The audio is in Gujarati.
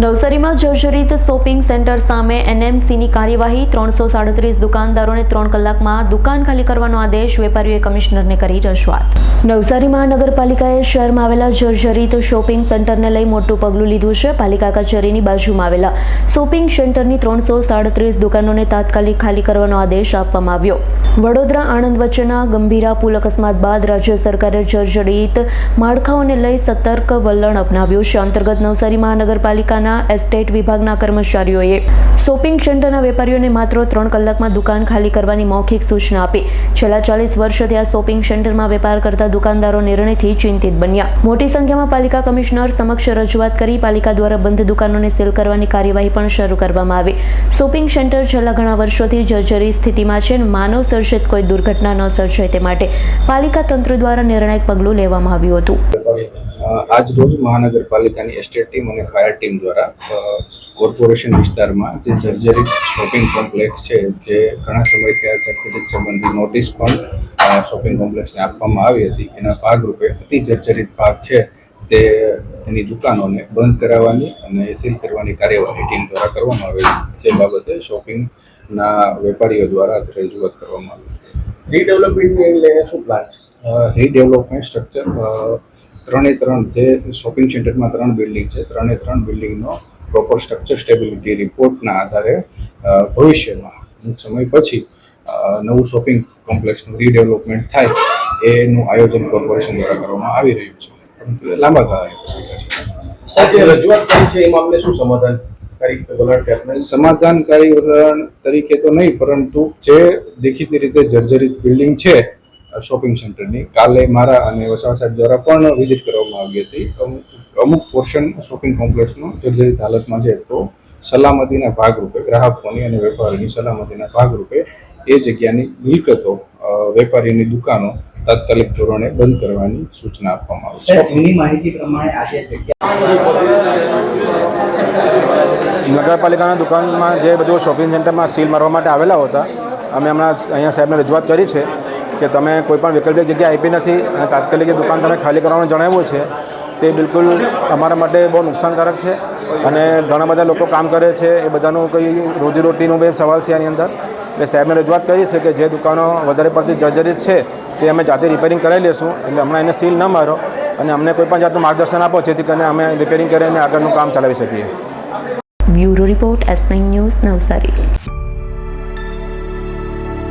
નવસારીમાં જર્જરિત શોપિંગ સેન્ટર સામે એનએમસીની કાર્યવાહી. ત્રણસો સાડત્રીસ દુકાનદારોને ત્રણ કલાકમાં દુકાન ખાલી કરવાનો આદેશ વેપારીઓએ કમિશનરને કરી રજૂઆત. નવસારી મહાનગરપાલિકાએ શહેરમાં આવેલા જર્જરિત શોપિંગ સેન્ટરને લઈ મોટું પગલું લીધું છે. પાલિકા કચેરીની બાજુમાં આવેલા શોપિંગ સેન્ટરની ત્રણસો સાડત્રીસ દુકાનોને તાત્કાલિક ખાલી કરવાનો આદેશ આપવામાં આવ્યો. વડોદરા આણંદ વચ્ચેના ગંભીરા પુલ અકસ્માત બાદ રાજ્ય સરકારે જર્જરિત માળખાઓને લઈ સતર્ક વલણ અપનાવ્યું છે. અંતર્ગત નવસારી મહાનગરપાલિકાના એસ્ટેટ વિભાગના કર્મચારીઓએ શોપિંગ સેન્ટરના વેપારીઓને માત્ર ત્રણ કલાકમાં દુકાન ખાલી કરવાની મૌખિક સૂચના આપી. છેલ્લા ચાલીસ વર્ષથી આ શોપિંગ સેન્ટરમાં વેપાર કરતા દુકાનદારો નિર્ણયથી ચિંતિત બન્યા. મોટી સંખ્યામાં પાલિકા કમિશનર સમક્ષ રજૂઆત કરી પાલિકા દ્વારા બંધ દુકાનોને સેલ કરવાની કાર્યવાહી પણ શરૂ કરવામાં આવી. શોપિંગ સેન્ટર છેલ્લા ઘણા વર્ષોથી જર્જરી સ્થિતિમાં છે માનવ સર્જિત કોઈ દુર્ઘટના ન સર્જાય તે માટે પાલિકા તંત્ર દ્વારા નિર્ણાયક પગલું લેવામાં આવ્યું હતું. આજ રોજ મહાનગરપાલિકાની એસ્ટેટ ટીમ અને ફાયર ટીમ દ્વારા કોર્પોરેશન વિસ્તારમાં જે જર્જરિત શોપિંગ કોમ્પ્લેક્સ છે જે ઘણા સમયથી આ જર્જરિત સંબંધી નોટિસ પણ શોપિંગ કોમ્પ્લેક્સને આપવામાં આવી હતી. એના ભાગરૂપે અતિ જર્જરિત ભાગ છે તે એની દુકાનોને બંધ કરાવવાની અને સીલ કરવાની કાર્યવાહી ટીમ દ્વારા કરવામાં આવેલી જે બાબતે શોપિંગના વેપારીઓ દ્વારા રજૂઆત કરવામાં આવી. રીડેવલપમેન્ટને લઈને શું પ્લાન છે? રીડેવલપમેન્ટ સ્ટ્રક્ચર ત્રણે ત્રણ જે શોપિંગ સેન્ટરમાં ત્રણ બિલ્ડિંગ છે ત્રણે ત્રણ બિલ્ડિંગનો પ્રોપર સ્ટ્રક્ચર સ્ટેબિલિટી રિપોર્ટના આધારે ભવિષ્યમાં અમુક સમય પછી નવું શોપિંગ કોમ્પ્લેક્સનું રીડેવલપમેન્ટ થાય એનું આયોજન કોર્પોરેશન દ્વારા કરવામાં આવી રહ્યું છે. પરંતુ એ લાંબા સાહેબ જે રજૂઆત કરી છે એ મામલે શું સમાધાન સમાધાનકારી વલણ તરીકે તો નહીં પરંતુ જે દેખીતી રીતે જર્જરિત બિલ્ડિંગ છે શોપિંગ સેન્ટરની કાલે મારા અને વસાવા સાહેબ દ્વારા પણ વિઝિટ કરવામાં આવી હતી. અમુક અમુક પોર્શન શોપિંગ કોમ્પ્લેક્સનો જર્જરિત હાલતમાં છે તો સલામતીના ભાગરૂપે ગ્રાહકોની અને વેપારીની સલામતીના ભાગરૂપે એ જગ્યાની મિલકતો વેપારીની દુકાનો તાત્કાલિક ધોરણે બંધ કરવાની સૂચના આપવામાં આવી છે. માહિતી પ્રમાણે આજે જગ્યા નગરપાલિકાના દુકાનમાં જે બધું શોપિંગ સેન્ટરમાં સીલ મારવા માટે આવેલા હતા અમે હમણાં અહીંયા સાહેબને રજૂઆત કરી છે. કે તમે કોઈ પણ વૈકલ્પિક જગ્યા આપી નથી અને તાત્કાલિક દુકાન તમે ખાલી કરવાનું જણાવ્યું છે, તે બિલકુલ અમારા માટે બહુ નુકસાનકારક છે અને ઘણા બધા લોકો કામ કરે છે, એ બધાનું કોઈ રોજીરોટીનો બે સવાલ છે આની અંદર. એટલે સાહેબને રજૂઆત કરી છે કે જે દુકાનો વધારે પડતી જર્જરિત છે, તે અમે જાતે રિપેરિંગ કરાવી લેશું. એટલે હમણાં એને સીલ ન મારો અને અમને કોઈ પણ જાતનું માર્ગદર્શન આપો, જેથી કરીને અમે રિપેરિંગ કરીને આગળનું કામ ચલાવી શકીએ. બ્યુરો રિપોર્ટ એસ નવસારી.